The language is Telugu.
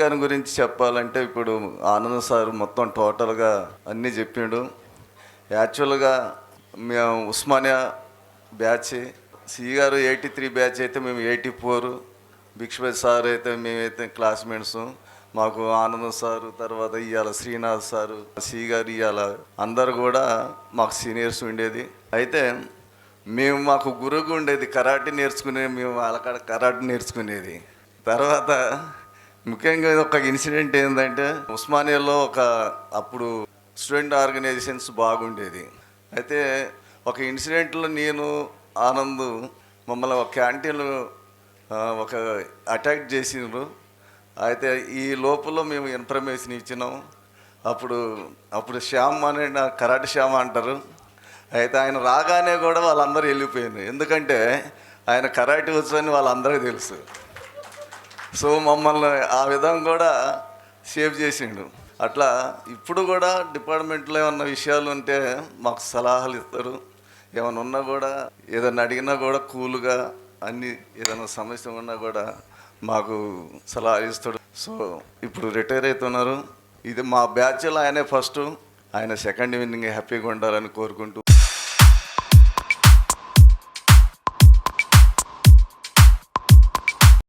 గారి గురించి చెప్పాలంటే ఇప్పుడు ఆనంద్ సార్ మొత్తం టోటల్గా అన్నీ చెప్పిండు యాక్చువల్గా మేము ఉస్మానియా బ్యాచ్ సి గారు ఎయిటీ త్రీ బ్యాచ్ అయితే మేము ఎయిటీ ఫోర్ భిక్షపతి సార్ అయితే మేమైతే క్లాస్మేట్స్ మాకు ఆనందం సారు తర్వాత ఇవాళ శ్రీనాథ్ సారు సి గారు ఇవాళ అందరు కూడా మాకు సీనియర్స్ ఉండేది. అయితే మేము మాకు గురువు ఉండేది కరాటే నేర్చుకునే మేము వాళ్ళకాడ కరాటే నేర్చుకునేది. తర్వాత ముఖ్యంగా ఒక ఇన్సిడెంట్ ఏంటంటే ఉస్మానియాలో ఒక అప్పుడు స్టూడెంట్ ఆర్గనైజేషన్స్ బాగుండేది. అయితే ఒక ఇన్సిడెంట్లో నేను ఆనంద్ మమ్మల్ని ఒక క్యాంటీన్లో ఒక అటాక్ చేసిండ్రు. అయితే ఈ లోపల మేము ఇన్ఫర్మేషన్ ఇచ్చినాం. అప్పుడు అప్పుడు శ్యామ్ అనే నా కరాటే శ్యామ్ అంటారు. అయితే ఆయన రాగానే కూడా వాళ్ళందరూ వెళ్ళిపోయారు ఎందుకంటే ఆయన కరాటే వచ్చని వాళ్ళందరికీ తెలుసు. సో మమ్మల్ని ఆ విధంగా కూడా సేవ్ చేసిండు. అట్లా ఇప్పుడు కూడా డిపార్ట్మెంట్లో ఏమన్నా విషయాలు ఉంటే మాకు సలహాలు ఇస్తారు. ఏమైనా ఉన్నా కూడా ఏదైనా అడిగినా కూడా కూల్గా అన్ని ఏదైనా సమస్య ఉన్నా కూడా మాకు సలహా ఇస్తాడు. సో ఇప్పుడు రిటైర్ అవుతున్నారు. ఇది మా బ్యాచ్లో ఆయనే ఫస్ట్. ఆయన సెకండ్ ఇన్నింగ్ హ్యాపీగా ఉండాలని కోరుకుంటూ